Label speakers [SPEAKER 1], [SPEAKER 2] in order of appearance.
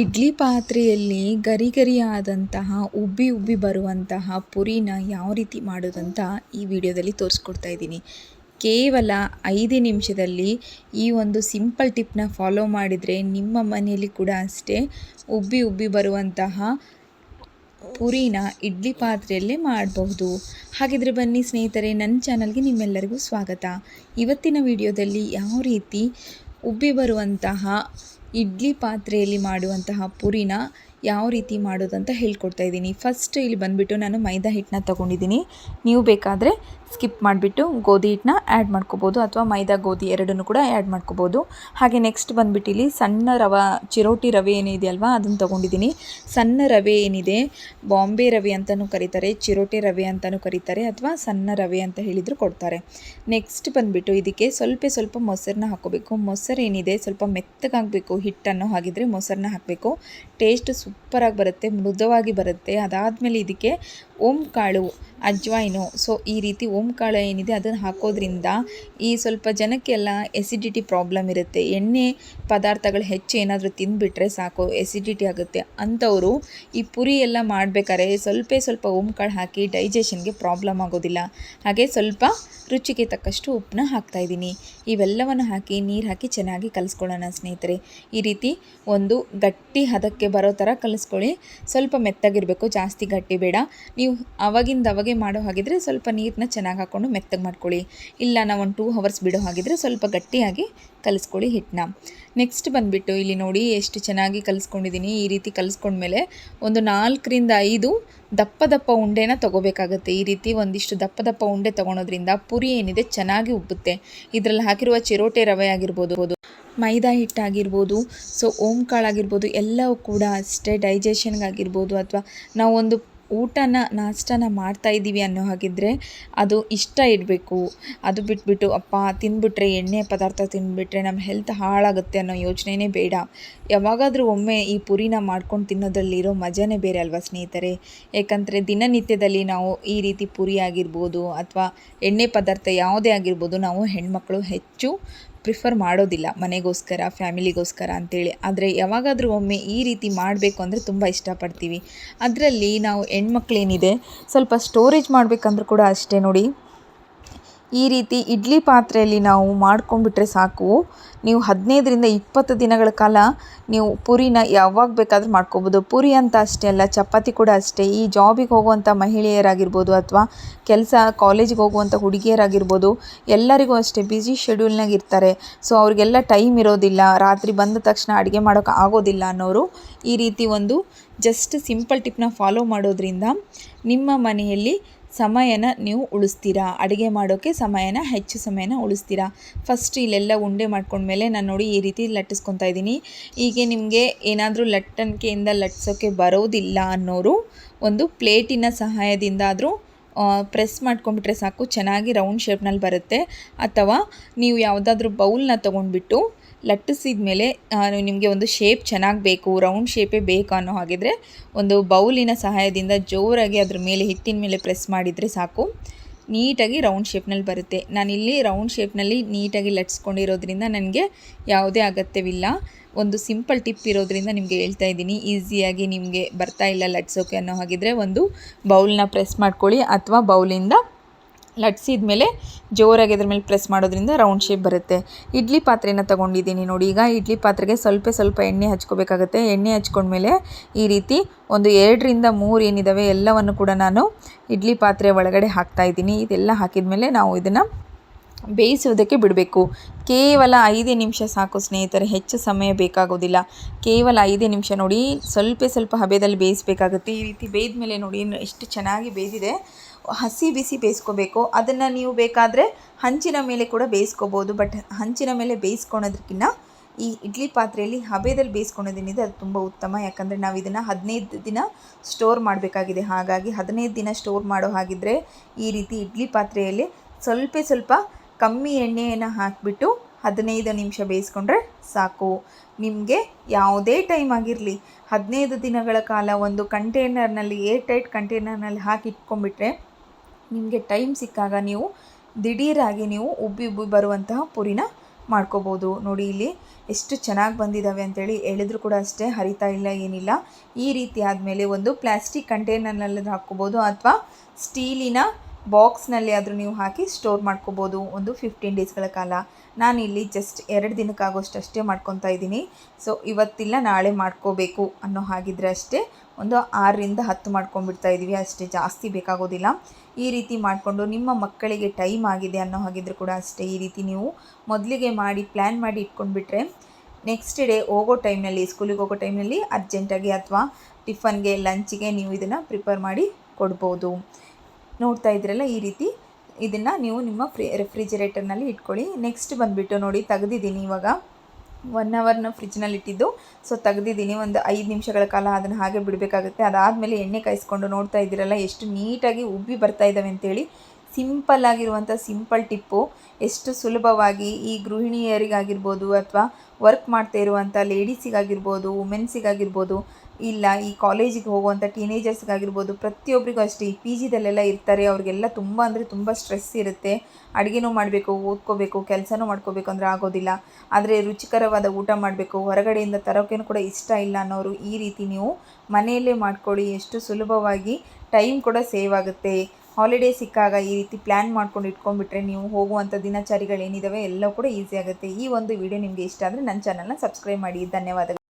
[SPEAKER 1] ಇಡ್ಲಿ ಪಾತ್ರೆಯಲ್ಲಿ ಗರಿ ಗರಿಯಾದಂತಹ ಉಬ್ಬಿ ಉಬ್ಬಿ ಬರುವಂತಹ ಪುರಿನ ಯಾವ ರೀತಿ ಮಾಡೋದಂತ ಈ ವಿಡಿಯೋದಲ್ಲಿ ತೋರಿಸ್ಕೊಡ್ತಾ ಇದ್ದೀನಿ. ಕೇವಲ ಐದು ನಿಮಿಷದಲ್ಲಿ ಈ ಒಂದು ಸಿಂಪಲ್ ಟಿಪ್ನ ಫಾಲೋ ಮಾಡಿದರೆ ನಿಮ್ಮ ಮನೆಯಲ್ಲಿ ಕೂಡ ಅಷ್ಟೇ ಉಬ್ಬಿ ಉಬ್ಬಿ ಬರುವಂತಹ ಪುರಿನ ಇಡ್ಲಿ ಪಾತ್ರೆಯಲ್ಲೇ ಮಾಡಬಹುದು. ಹಾಗಿದ್ರೆ ಬನ್ನಿ ಸ್ನೇಹಿತರೆ, ನನ್ನ ಚಾನಲ್ಗೆ ನಿಮ್ಮೆಲ್ಲರಿಗೂ ಸ್ವಾಗತ. ಇವತ್ತಿನ ವಿಡಿಯೋದಲ್ಲಿ ಯಾವ ರೀತಿ ಉಬ್ಬಿ ಬರುವಂತಹ ಇಡ್ಲಿ ಪಾತ್ರೆಯಲ್ಲಿ ಮಾಡುವಂತಹ ಪುರಿನ ಯಾವ ರೀತಿ ಮಾಡೋದಂತ ಹೇಳ್ಕೊಡ್ತಾ ಇದ್ದೀನಿ. ಫಸ್ಟ್ ಇಲ್ಲಿ ಬಂದುಬಿಟ್ಟು ನಾನು ಮೈದಾ ಹಿಟ್ಟನ್ನ ತಗೊಂಡಿದ್ದೀನಿ. ನೀವು ಬೇಕಾದರೆ ಸ್ಕಿಪ್ ಮಾಡಿಬಿಟ್ಟು ಗೋಧಿ ಹಿಟ್ಟನ್ನ ಆ್ಯಡ್ ಮಾಡ್ಕೋಬೋದು ಅಥವಾ ಮೈದಾ ಗೋಧಿ ಎರಡನ್ನೂ ಕೂಡ ಆ್ಯಡ್ ಮಾಡ್ಕೋಬೋದು. ಹಾಗೆ ನೆಕ್ಸ್ಟ್ ಬಂದುಬಿಟ್ಟು ಇಲ್ಲಿ ಸಣ್ಣ ರವೆ, ಚಿರೋಟಿ ರವೆ ಏನಿದೆ ಅಲ್ವಾ? ಅದನ್ನು ತೊಗೊಂಡಿದ್ದೀನಿ. ಸಣ್ಣ ರವೆ ಏನಿದೆ? ಬಾಂಬೆ ರವೆ ಅಂತಲೂ ಕರೀತಾರೆ, ಚಿರೋಟಿ ರವೆ ಅಂತಲೂ ಕರೀತಾರೆ ಅಥವಾ ಸಣ್ಣ ರವೆ ಅಂತ ಹೇಳಿದರೂ ಕೊಡ್ತಾರೆ. ನೆಕ್ಸ್ಟ್ ಬಂದುಬಿಟ್ಟು ಇದಕ್ಕೆ ಸ್ವಲ್ಪ ಸ್ವಲ್ಪ ಮೊಸರನ್ನ ಹಾಕೋಬೇಕು ಮೊಸರು ಏನಿದೆ? ಸ್ವಲ್ಪ ಮೆತ್ತಗಾಗಬೇಕು ಹಿಟ್ಟನ್ನು ಹಾಗಿದ್ರೆ ಮೊಸರನ್ನ ಹಾಕಬೇಕು. ಟೇಸ್ಟ್ ಸೂಪರಾಗಿ ಬರುತ್ತೆ, ಮೃದುವಾಗಿ ಬರುತ್ತೆ. ಅದಾದಮೇಲೆ ಇದಕ್ಕೆ ಓಂ ಕಾಳು ಅಜ್ವಾಯಿನು. ಸೊ ಈ ರೀತಿ ಓಂ ಕಾಳು ಏನಿದೆ ಅದನ್ನು ಹಾಕೋದ್ರಿಂದ ಈ ಸ್ವಲ್ಪ ಜನಕ್ಕೆಲ್ಲ ಎಸಿಡಿಟಿ ಪ್ರಾಬ್ಲಮ್ ಇರುತ್ತೆ. ಎಣ್ಣೆ ಪದಾರ್ಥಗಳು ಹೆಚ್ಚು ಏನಾದರೂ ತಿಂದುಬಿಟ್ರೆ ಸಾಕು ಎಸಿಡಿಟಿ ಆಗುತ್ತೆ. ಅಂಥವರು ಈ ಪುರಿ ಎಲ್ಲ ಮಾಡಬೇಕಾದ್ರೆ ಸ್ವಲ್ಪ ಸ್ವಲ್ಪ ಓಂ ಕಾಳು ಹಾಕಿ ಡೈಜೆಷನ್ಗೆ ಪ್ರಾಬ್ಲಮ್ ಆಗೋದಿಲ್ಲ. ಹಾಗೆ ಸ್ವಲ್ಪ ರುಚಿಗೆ ತಕ್ಕಷ್ಟು ಉಪ್ಪನ್ನ ಹಾಕ್ತಾಯಿದ್ದೀನಿ ಇವೆಲ್ಲವನ್ನು ಹಾಕಿ, ನೀರು ಹಾಕಿ ಚೆನ್ನಾಗಿ ಕಲಿಸ್ಕೊಳ್ಳೋಣ ಸ್ನೇಹಿತರೆ. ಈ ರೀತಿ ಒಂದು ಗಟ್ಟಿ ಹದಕ್ಕೆ ಬರೋ ಥರ ಕಲಿಸ್ಕೊಳ್ಳಿ. ಸ್ವಲ್ಪ ಮೆತ್ತಗಿರಬೇಕು, ಜಾಸ್ತಿ ಗಟ್ಟಿ ಬೇಡ. ನೀವು ಅವಾಗಿಂದ ಅವಾಗೆ ಮಾಡೋ ಹಾಗಿದ್ರೆ ಸ್ವಲ್ಪ ನೀರನ್ನ ಚೆನ್ನಾಗಿ ಹಾಕ್ಕೊಂಡು ಮೆತ್ತಗೆ ಮಾಡ್ಕೊಳ್ಳಿ. ಇಲ್ಲ, ನಾವು ಒಂದು ಟೂ ಹವರ್ಸ್ ಬಿಡೋ ಹಾಗಿದ್ರೆ ಸ್ವಲ್ಪ ಗಟ್ಟಿಯಾಗಿ ಕಲಿಸ್ಕೊಳ್ಳಿ ಹಿಟ್ಟನ್ನ. ನೆಕ್ಸ್ಟ್ ಬಂದುಬಿಟ್ಟು ಇಲ್ಲಿ ನೋಡಿ ಎಷ್ಟು ಚೆನ್ನಾಗಿ ಕಲಿಸ್ಕೊಂಡಿದ್ದೀನಿ. ಈ ರೀತಿ ಕಲಿಸ್ಕೊಂಡ್ಮೇಲೆ ಒಂದು ನಾಲ್ಕರಿಂದ ಐದು ದಪ್ಪ ದಪ್ಪ ಉಂಡೆನ ತೊಗೋಬೇಕಾಗುತ್ತೆ. ಈ ರೀತಿ ಒಂದಿಷ್ಟು ದಪ್ಪ ದಪ್ಪ ಉಂಡೆ ತೊಗೊಳೋದ್ರಿಂದ ಪುರಿ ಏನಿದೆ ಚೆನ್ನಾಗಿ ಉಬ್ಬುತ್ತೆ. ಇದರಲ್ಲಿ ಹಾಕಿರುವ ಚಿರೋಟೆ ರವೆ ಆಗಿರ್ಬೋದು, ಮೈದಾ ಹಿಟ್ಟಾಗಿರ್ಬೋದು ಸೊ ಓಂ ಕಾಳಾಗಿರ್ಬೋದು ಎಲ್ಲವೂ ಕೂಡ ಅಷ್ಟೇ ಡೈಜೆಷನ್ಗಾಗಿರ್ಬೋದು ಅಥವಾ ನಾವು ಒಂದು ಊಟನ, ನಾಷ್ಟನ ಮಾಡ್ತಾ ಇದ್ದೀವಿ ಅನ್ನೋ ಹಾಗಿದ್ದರೆ ಅದು ಇಷ್ಟ ಇರಬೇಕು ಅದು ಬಿಟ್ಬಿಟ್ಟು, ಅಪ್ಪ ತಿಂದ್ಬಿಟ್ರೆ ಎಣ್ಣೆ ಪದಾರ್ಥ ತಿಂದುಬಿಟ್ರೆ ನಮ್ಮ ಹೆಲ್ತ್ ಹಾಳಾಗುತ್ತೆ ಅನ್ನೋ ಯೋಚನೆನೇ ಬೇಡ. ಯಾವಾಗಾದರೂ ಒಮ್ಮೆ ಈ ಪುರಿನ ಮಾಡ್ಕೊಂಡು ತಿನ್ನೋದ್ರಲ್ಲಿರೋ ಮಜಾನೇ ಬೇರೆ ಅಲ್ವಾ ಸ್ನೇಹಿತರೆ? ಏಕೆಂದರೆ ದಿನನಿತ್ಯದಲ್ಲಿ ನಾವು ಈ ರೀತಿ ಪುರಿ ಆಗಿರ್ಬೋದು, ಅಥವಾ ಎಣ್ಣೆ ಪದಾರ್ಥ ಯಾವುದೇ ಆಗಿರ್ಬೋದು, ನಾವು ಹೆಣ್ಮಕ್ಳು ಹೆಚ್ಚು ಪ್ರಿಫರ್ ಮಾಡೋದಿಲ್ಲ ಮನೆಗೋಸ್ಕರ, ಫ್ಯಾಮಿಲಿಗೋಸ್ಕರ ಅಂತೇಳಿ. ಆದರೆ ಯಾವಾಗಾದರೂ ಒಮ್ಮೆ ಈ ರೀತಿ ಮಾಡಬೇಕು ಅಂದರೆ ತುಂಬ ಇಷ್ಟಪಡ್ತೀವಿ. ಅದರಲ್ಲಿ ನಾವು ಹೆಣ್ಮಕ್ಳೇನಿದೆ, ಸ್ವಲ್ಪ ಸ್ಟೋರೇಜ್ ಮಾಡಬೇಕಂದ್ರೂ ಕೂಡ ಅಷ್ಟೇ ನೋಡಿ. ಈ ರೀತಿ ಇಡ್ಲಿ ಪಾತ್ರೆಯಲ್ಲಿ ನಾವು ಮಾಡ್ಕೊಂಡ್ಬಿಟ್ರೆ ಸಾಕು. ನೀವು ಹದಿನೈದರಿಂದ ಇಪ್ಪತ್ತು ದಿನಗಳ ಕಾಲ ನೀವು ಪುರಿನ ಯಾವಾಗ ಬೇಕಾದರೂ ಮಾಡ್ಕೋಬೋದು. ಪುರಿ ಅಂತ ಅಷ್ಟೇ ಅಲ್ಲ, ಚಪಾತಿ ಕೂಡ ಅಷ್ಟೇ. ಈ ಜಾಬಿಗೆ ಹೋಗುವಂಥ ಮಹಿಳೆಯರಾಗಿರ್ಬೋದು ಅಥವಾ ಕೆಲಸ ಕಾಲೇಜಿಗೆ ಹೋಗುವಂಥ ಹುಡುಗಿಯರಾಗಿರ್ಬೋದು, ಎಲ್ಲರಿಗೂ ಅಷ್ಟೇ ಬ್ಯುಸಿ ಶೆಡ್ಯೂಲ್ನಾಗ ಇರ್ತಾರೆ. ಸೊ ಅವ್ರಿಗೆಲ್ಲ ಟೈಮ್ ಇರೋದಿಲ್ಲ. ರಾತ್ರಿ ಬಂದ ತಕ್ಷಣ ಅಡುಗೆ ಮಾಡೋಕೆ ಆಗೋದಿಲ್ಲ ಅನ್ನೋರು ಈ ರೀತಿ ಒಂದು ಜಸ್ಟ್ ಸಿಂಪಲ್ ಟಿಪ್ನ ಫಾಲೋ ಮಾಡೋದ್ರಿಂದ ನಿಮ್ಮ ಮನೆಯಲ್ಲಿ ಸಮಯನ ನೀವು ಉಳಿಸ್ತೀರಾ? ಅಡುಗೆ ಮಾಡೋಕ್ಕೆ ಸಮಯನ, ಹೆಚ್ಚು ಸಮಯನ ಉಳಿಸ್ತೀರಾ? ಫಸ್ಟ್ ಇಲ್ಲೆಲ್ಲ ಉಂಡೆ ಮಾಡ್ಕೊಂಡ್ಮೇಲೆ ನಾನು ನೋಡಿ ಈ ರೀತಿ ಲಟ್ಟಿಸ್ಕೊತಾ ಇದ್ದೀನಿ. ಹೀಗೆ ನಿಮಗೆ ಏನಾದರೂ ಲಟ್ಟಣಿಕೆಯಿಂದ ಲಟ್ಟಿಸೋಕ್ಕೆ ಬರೋದಿಲ್ಲ ಅನ್ನೋರು ಒಂದು ಪ್ಲೇಟಿನ ಸಹಾಯದಿಂದ ಆದರೂ ಪ್ರೆಸ್ ಮಾಡ್ಕೊಂಡ್ಬಿಟ್ರೆ ಸಾಕು, ಚೆನ್ನಾಗಿ ರೌಂಡ್ ಶೇಪ್ನಲ್ಲಿ ಬರುತ್ತೆ. ಅಥವಾ ನೀವು ಯಾವುದಾದ್ರೂ ಬೌಲ್ನ ತೊಗೊಂಡ್ಬಿಟ್ಟು ಲಟ್ಟಿಸಿದ ಮೇಲೆ ನಿಮಗೆ ಒಂದು ಶೇಪ್ ಚೆನ್ನಾಗಿ ಬೇಕು ರೌಂಡ್ ಶೇಪೇ ಬೇಕು ಅನ್ನೋ ಹಾಗಿದ್ರೆ ಒಂದು ಬೌಲಿನ ಸಹಾಯದಿಂದ ಜೋರಾಗಿ ಅದ್ರ ಮೇಲೆ ಹಿಟ್ಟಿನ ಮೇಲೆ ಪ್ರೆಸ್ ಮಾಡಿದರೆ ಸಾಕು. ನೀಟಾಗಿ ರೌಂಡ್ ಶೇಪ್ನಲ್ಲಿ ಬರುತ್ತೆ. ನಾನಿಲ್ಲಿ ರೌಂಡ್ ಶೇಪ್ನಲ್ಲಿ ನೀಟಾಗಿ ಲಟ್ಸ್ಕೊಂಡಿರೋದ್ರಿಂದ ನನಗೆ ಯಾವುದೇ ಅಗತ್ಯವಿಲ್ಲ. ಒಂದು ಸಿಂಪಲ್ ಟಿಪ್ ಇರೋದ್ರಿಂದ ನಿಮಗೆ ಹೇಳ್ತಾ ಇದ್ದೀನಿ. ಈಸಿಯಾಗಿ ನಿಮಗೆ ಬರ್ತಾ ಇಲ್ಲ ಲಟ್ಸೋಕೆ ಅನ್ನೋ ಹಾಗಿದ್ರೆ ಒಂದು ಬೌಲ್ನ ಪ್ರೆಸ್ ಮಾಡ್ಕೊಳ್ಳಿ ಅಥವಾ ಬೌಲಿಂದ ಲಟ್ಸಿದ ಮೇಲೆ ಜೋರಾಗಿ ಅದ್ರ ಮೇಲೆ ಪ್ರೆಸ್ ಮಾಡೋದ್ರಿಂದ ರೌಂಡ್ ಶೇಪ್ ಬರುತ್ತೆ. ಇಡ್ಲಿ ಪಾತ್ರೆನ ತೊಗೊಂಡಿದ್ದೀನಿ ನೋಡಿ, ಈಗ ಇಡ್ಲಿ ಪಾತ್ರೆಗೆ ಸ್ವಲ್ಪ ಸ್ವಲ್ಪ ಎಣ್ಣೆ ಹಚ್ಕೋಬೇಕಾಗುತ್ತೆ. ಎಣ್ಣೆ ಹಚ್ಕೊಂಡ್ಮೇಲೆ ಈ ರೀತಿ ಒಂದು ಎರಡರಿಂದ ಮೂರು ಏನಿದ್ದಾವೆ ಎಲ್ಲವನ್ನು ಕೂಡ ನಾನು ಇಡ್ಲಿ ಪಾತ್ರೆ ಒಳಗಡೆ ಹಾಕ್ತಾಯಿದ್ದೀನಿ ಇದೆಲ್ಲ ಹಾಕಿದ ಮೇಲೆ ನಾವು ಇದನ್ನು ಬೇಯಿಸೋದಕ್ಕೆ ಬಿಡಬೇಕು. ಕೇವಲ ಐದೇ ನಿಮಿಷ ಸಾಕು ಸ್ನೇಹಿತರೆ, ಹೆಚ್ಚು ಸಮಯ ಬೇಕಾಗೋದಿಲ್ಲ. ಕೇವಲ ಐದೇ ನಿಮಿಷ ನೋಡಿ, ಸ್ವಲ್ಪ ಸ್ವಲ್ಪ ಹಬೆದಲ್ಲಿ ಬೇಯಿಸಬೇಕಾಗುತ್ತೆ. ಈ ರೀತಿ ಬೇಯ್ದ ಮೇಲೆ ನೋಡಿ ಎಷ್ಟು ಚೆನ್ನಾಗಿ ಬೇಯ್ದಿದೆ. ಹಸಿ ಬಿಸಿ ಬೇಯಿಸ್ಕೋಬೇಕು. ಅದನ್ನು ನೀವು ಬೇಕಾದರೆ ಹಂಚಿನ ಮೇಲೆ ಕೂಡ ಬೇಯಿಸ್ಕೋಬೋದು. ಬಟ್ ಹಂಚಿನ ಮೇಲೆ ಬೇಯಿಸ್ಕೊಳೋದಕ್ಕಿಂತ ಈ ಇಡ್ಲಿ ಪಾತ್ರೆಯಲ್ಲಿ ಹಬೆದಲ್ಲಿ ಬೇಯಿಸ್ಕೊಳೋದೇನಿದೆ ಅದು ತುಂಬ ಉತ್ತಮ. ಯಾಕಂದರೆ ನಾವು ಇದನ್ನು ಹದಿನೈದು ದಿನ ಸ್ಟೋರ್ ಮಾಡಬೇಕಾಗಿದೆ. ಹಾಗಾಗಿ ಹದಿನೈದು ದಿನ ಸ್ಟೋರ್ ಮಾಡೋ ಹಾಗಿದ್ದರೆ ಈ ರೀತಿ ಇಡ್ಲಿ ಪಾತ್ರೆಯಲ್ಲಿ ಸ್ವಲ್ಪ ಸ್ವಲ್ಪ ಕಮ್ಮಿ ಎಣ್ಣೆಯನ್ನು ಹಾಕಿಬಿಟ್ಟು ಹದಿನೈದು ನಿಮಿಷ ಬೇಯಿಸ್ಕೊಂಡ್ರೆ ಸಾಕು. ನಿಮಗೆ ಯಾವುದೇ ಟೈಮ್ ಆಗಿರಲಿ ಹದಿನೈದು ದಿನಗಳ ಕಾಲ ಒಂದು ಕಂಟೈನರ್ನಲ್ಲಿ ಏರ್ ಟೈಟ್ ಕಂಟೈನರ್ನಲ್ಲಿ ಹಾಕಿ ಇಟ್ಕೊಂಡ್ಬಿಟ್ರೆ ನಿಮಗೆ ಟೈಮ್ ಸಿಕ್ಕಾಗ ನೀವು ದಿಢೀರಾಗಿ ನೀವು ಉಬ್ಬಿ ಉಬ್ಬಿ ಬರುವಂತಹ ಪುರಿನ ಮಾಡ್ಕೋಬೋದು. ನೋಡಿ ಇಲ್ಲಿ ಎಷ್ಟು ಚೆನ್ನಾಗಿ ಬಂದಿದ್ದಾವೆ ಅಂತೇಳಿ ಹೇಳಿದ್ರು ಕೂಡ ಅಷ್ಟೇ ಹರಿತಾ ಇಲ್ಲ, ಏನಿಲ್ಲ. ಈ ರೀತಿ ಆದಮೇಲೆ ಒಂದು ಪ್ಲಾಸ್ಟಿಕ್ ಕಂಟೈನರ್ನಲ್ಲಿ ಹಾಕ್ಕೋಬೋದು, ಅಥವಾ ಸ್ಟೀಲಿನ ಬಾಕ್ಸ್ನಲ್ಲಿ ಆದರೂ ನೀವು ಹಾಕಿ ಸ್ಟೋರ್ ಮಾಡ್ಕೋಬೋದು. ಒಂದು ಫಿಫ್ಟೀನ್ ಡೇಸ್ಗಳ ಕಾಲ. ನಾನು ಇಲ್ಲಿ ಜಸ್ಟ್ ಎರಡು ದಿನಕ್ಕಾಗೋಷ್ಟು ಅಷ್ಟೇ ಮಾಡ್ಕೊತಾ ಇದ್ದೀನಿ. ಸೊ ಇವತ್ತಿಲ್ಲ, ನಾಳೆ ಮಾಡ್ಕೋಬೇಕು ಅನ್ನೋ ಹಾಗಿದ್ರೆ ಅಷ್ಟೇ ಒಂದು ಆರರಿಂದ ಹತ್ತು ಮಾಡ್ಕೊಂಡ್ಬಿಡ್ತಾ ಇದ್ದೀವಿ. ಅಷ್ಟೇ ಜಾಸ್ತಿ ಬೇಕಾಗೋದಿಲ್ಲ. ಈ ರೀತಿ ಮಾಡಿಕೊಂಡು ನಿಮ್ಮ ಮಕ್ಕಳಿಗೆ ಟೈಮ್ ಆಗಿದೆ ಅನ್ನೋ ಹಾಗಿದ್ರೆ ಕೂಡ ಅಷ್ಟೇ. ಈ ರೀತಿ ನೀವು ಮೊದಲಿಗೆ ಮಾಡಿ ಪ್ಲ್ಯಾನ್ ಮಾಡಿ ಇಟ್ಕೊಂಡ್ಬಿಟ್ರೆ ನೆಕ್ಸ್ಟ್ ಡೇ ಹೋಗೋ ಟೈಮ್ನಲ್ಲಿ, ಸ್ಕೂಲಿಗೆ ಹೋಗೋ ಟೈಮ್ನಲ್ಲಿ ಅರ್ಜೆಂಟಾಗಿ ಅಥವಾ ಟಿಫನ್ಗೆ, ಲಂಚಿಗೆ ನೀವು ಇದನ್ನು ಪ್ರಿಪೇರ್ ಮಾಡಿ ಕೊಡ್ಬೋದು. ನೋಡ್ತಾ ಇದ್ರಲ್ಲ ಈ ರೀತಿ. ಇದನ್ನು ನೀವು ನಿಮ್ಮ ಫ್ರಿ ರೆಫ್ರಿಜಿರೇಟರ್ನಲ್ಲಿ ಇಟ್ಕೊಳ್ಳಿ. ನೆಕ್ಸ್ಟ್ ಬಂದುಬಿಟ್ಟು ನೋಡಿ, ತೆಗೆದಿದ್ದೀನಿ ಇವಾಗ. ಒನ್ ಅವರ್ನ ಫ್ರಿಜ್ನಲ್ಲಿ ಇಟ್ಟಿದ್ದು. ಸೊ ತೆಗೆದಿದ್ದೀನಿ. ಒಂದು ಐದು ನಿಮಿಷಗಳ ಕಾಲ ಅದನ್ನು ಹಾಗೆ ಬಿಡಬೇಕಾಗುತ್ತೆ. ಅದಾದಮೇಲೆ ಎಣ್ಣೆ ಕಾಯಿಸ್ಕೊಂಡು ನೋಡ್ತಾ ಇದ್ದೀರಲ್ಲ, ಎಷ್ಟು ನೀಟಾಗಿ ಉಬ್ಬಿ ಬರ್ತಾ ಇದ್ದಾವೆ ಅಂತೇಳಿ. ಸಿಂಪಲ್ ಆಗಿರುವಂಥ ಸಿಂಪಲ್ ಟಿಪ್ಪು ಎಷ್ಟು ಸುಲಭವಾಗಿ ಈ ಗೃಹಿಣಿಯರಿಗಾಗಿರ್ಬೋದು ಅಥವಾ ವರ್ಕ್ ಮಾಡ್ತಾ ಇರುವಂಥ ಲೇಡೀಸಿಗಾಗಿರ್ಬೋದು ವುಮೆನ್ಸಿಗಾಗಿರ್ಬೋದು ಇಲ್ಲ, ಈ ಕಾಲೇಜಿಗೆ ಹೋಗುವಂಥ ಟೀನೇಜರ್ಸ್ಗಾಗಿರ್ಬೋದು ಪ್ರತಿಯೊಬ್ಬರಿಗೂ ಅಷ್ಟೇ, ಈ ಪಿ ಜಿದಲ್ಲೆಲ್ಲ ಇರ್ತಾರೆ, ಅವ್ರಿಗೆಲ್ಲ ತುಂಬ ಅಂದರೆ ತುಂಬ ಸ್ಟ್ರೆಸ್ ಇರುತ್ತೆ. ಅಡುಗೆನೂ ಮಾಡಬೇಕು, ಓದ್ಕೋಬೇಕು, ಕೆಲಸನೂ ಮಾಡ್ಕೋಬೇಕು ಅಂದರೆ ಆಗೋದಿಲ್ಲ. ಆದರೆ ರುಚಿಕರವಾದ ಊಟ ಮಾಡಬೇಕು, ಹೊರಗಡೆಯಿಂದ ತರೋಕ್ಕೇನು ಕೂಡ ಇಷ್ಟ ಇಲ್ಲ ಅನ್ನೋರು ಈ ರೀತಿ ನೀವು ಮನೆಯಲ್ಲೇ ಮಾಡ್ಕೊಳ್ಳಿ, ಎಷ್ಟು ಸುಲಭವಾಗಿ ಟೈಮ್ ಕೂಡ ಸೇವ್ ಆಗುತ್ತೆ. ಹಾಲಿಡೇ ಸಿಕ್ಕಾಗ ಈ ರೀತಿ ಪ್ಲ್ಯಾನ್ ಮಾಡ್ಕೊಂಡು ಇಟ್ಕೊಂಡ್ಬಿಟ್ರೆ ನೀವು ಹೋಗುವಂಥ ದಿನಚರಿಗಳೇನಿದ್ದಾವೆ ಎಲ್ಲ ಕೂಡ ಈಸಿ ಆಗುತ್ತೆ. ಈ ಒಂದು ವಿಡಿಯೋ ನಿಮಗೆ ಇಷ್ಟ ಆದರೆ ನನ್ನ ಚಾನಲ್ನ ಸಬ್ಸ್ಕ್ರೈಬ್ ಮಾಡಿ. ಧನ್ಯವಾದಗಳು.